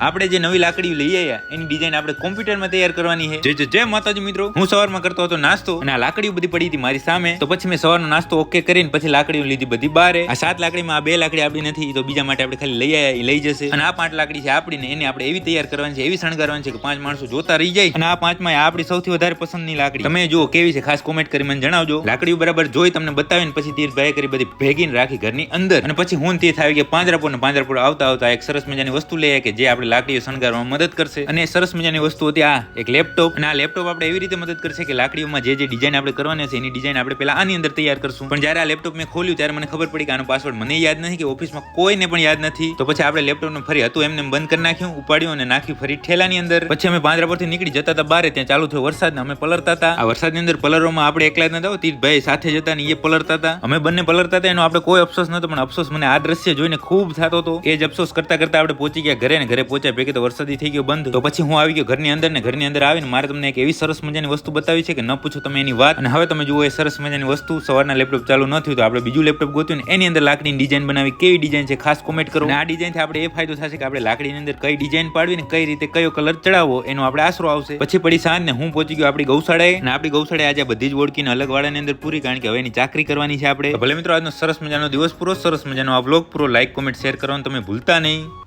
આપણે જે નવી લાકડી લઈ આવ્યા એની ડિઝાઇન આપણે કોમ્પ્યુટરમાં તૈયાર કરવાની છે. જે જે માતાજી મિત્રો, હું સવારમાં કરતો હતો નાસ્તો અને આ લાકડીઓ બધી પડી હતી મારી સામે. તો પછી મેં સવારનો નાસ્તો ઓકે કરીને પછી લાકડીઓ લીધી બધી બારે. આ સાત લાકડીમાં આ બે લાકડી આપણી નથી, તો બીજા માટે આપણે ખાલી લઈ આવ્યા એ લઈ જશે. અને આ પાંચ લાકડી છે આપણી ને એને આપણે એવી તૈયાર કરવાની છે, એવી શણગારવાની છે કે પાંચ માણસો જોતા રહી જાય. અને આ પાંચમાં આપણી સૌથી વધારે પસંદની લાકડી. તમે જુઓ કેવી છે, ખાસ કોમેન્ટ કરી મને જણાવજો. લાકડીઓ બરાબર જોઈ તમને બતાવીને પછી તીર્થભાઈ કરી બધી ભેગીને રાખી ઘરની અંદર. અને પછી હું તે થાય કે પાંજરાપુર ને પાંજરાપુર આવતા આવતા એક સરસ મજાની વસ્તુ લઈએ કે જે આપણે લાકડીઓ શણગારવામાં મદદ કરશે. અને સરસ મજાની વસ્તુ હતી આ એક લેપટોપ. અને આ લેપટોપ આપણે એવી રીતે મદદ કરશે કે લાકડીઓમાં જે જે ડિઝાઇન આપણે કરવાની છે, એની ડિઝાઇન આપણે પેલા આની અંદર તૈયાર કરશું. પણ જ્યારે આ લેપટોપ મેં ખોલ્યું, ત્યારે મને ખબર પડી કે આનો પાસવર્ડ મને યાદ નથી, કે ઓફિસમાં કોઈને પણ યાદ નથી. તો પછી આપણે લેપટોપને ફરી હતું એમને બંધ કરી નાખ્યું, ઉપાડ્યું અને નાખ્યું ફરી ઠેલાની અંદર. પછી અમે પાંદરા પરથી નીકળી જતા હતા બારે, ત્યાં ચાલુ થયો વરસાદ અમે પલરતા હતા. આ વરસાદની અંદર પલરોમાં આપણે એકલા જ નતા તીર્થભાઈ સાથે જતા ને એ પલરતા હતા. અમે બંને પલરતા હતા, એનો આપણે કોઈ અફસોસ નતો પણ અફસોસ મને આ દ્રશ્ય જોઈને ખૂબ થતો હતો. એ જ અફસોસ કરતા કરતા આપણે પહોંચી ગયા ઘરે ને ઘરે પહોંચ્યા, ભેગે તો વરસાદી થઈ ગયો, બંધ. તો પછી હું આવી ગયો ઘરની અંદર ને ઘરની અંદર આવીને મારે તમને એક એવી સરસ મજાની વસ્તુ બતાવી છે કે ન પૂછો તમે એની વાત. અને હવે તમે જુઓ એ સરસ મજાની વસ્તુ, સવારના લેપટોપ ચાલુ ન થયું તો આપણે બીજું લેપટોપ ગોત્યું ને એની અંદર લાકડીની ડિઝાઇન બનાવી. કેવી ડિઝાઇન છે ખાસ કોમેન્ટ કરો. આ ડિઝાઇનથી આપણે એ ફાયદો થશે કે આપણે લાકડીની અંદર કઈ ડિઝાઇન પાડવી ને કઈ રીતે કયો કલર ચડાવવો એનો આપણે આશરો આવશે. પછી પડી સાંજ ને હું પહોંચી ગયો આપણી ગૌશાળાએ. અને આપણી ગૌશાળાએ આજે બધી જ ઓળખીને અલગ વાળાની અંદર પૂરી, કારણ કે હવે એની ચાકરી કરવાની છે આપણે. ભલે મિત્રો, આજનો સરસ મજાનો દિવસ પૂરો, સરસ મજાનો આ બ્લોગ પૂરો. લાઈક કોમેન્ટ શેર કરવાનું તમે ભૂલતા નહીં.